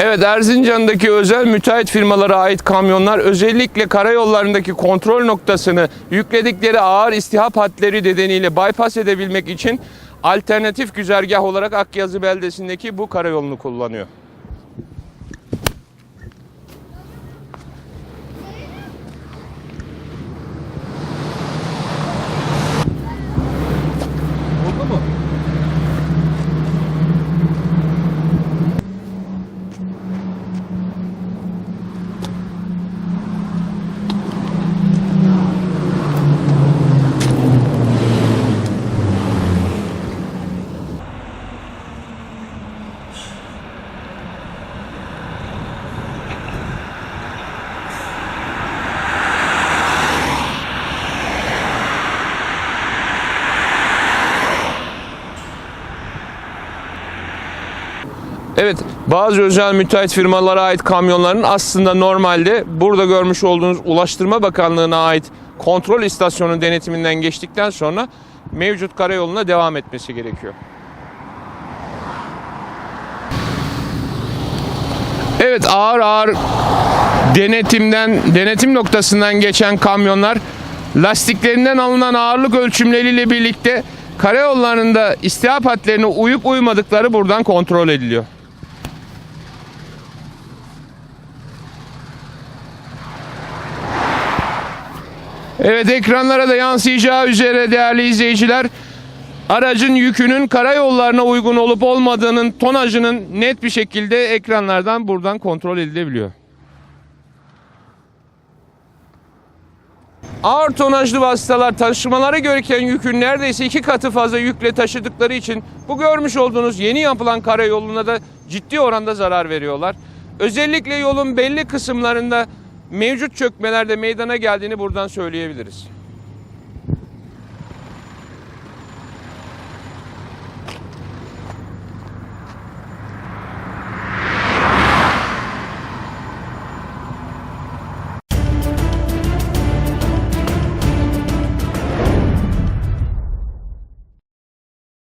Evet Erzincan'daki özel müteahhit firmalara ait kamyonlar özellikle karayollarındaki kontrol noktasını yükledikleri ağır istihap hatları nedeniyle bypass edebilmek için alternatif güzergah olarak Akyazı beldesindeki bu karayolunu kullanıyor. Evet, bazı özel müteahhit firmalara ait kamyonların aslında normalde burada görmüş olduğunuz Ulaştırma Bakanlığı'na ait kontrol istasyonu denetiminden geçtikten sonra mevcut karayoluna devam etmesi gerekiyor. Evet, ağır ağır denetimden denetim noktasından geçen kamyonlar lastiklerinden alınan ağırlık ölçümleriyle birlikte karayollarında istihap hatlarına uyup uymadıkları buradan kontrol ediliyor. Evet ekranlara da yansıyacağı üzere değerli izleyiciler aracın yükünün karayollarına uygun olup olmadığının tonajının net bir şekilde ekranlardan buradan kontrol edilebiliyor. Ağır tonajlı vasıtalar taşımaları gereken yükün neredeyse iki katı fazla yükle taşıdıkları için bu görmüş olduğunuz yeni yapılan karayoluna da ciddi oranda zarar veriyorlar. Özellikle yolun belli kısımlarında mevcut çökmelerde meydana geldiğini buradan söyleyebiliriz.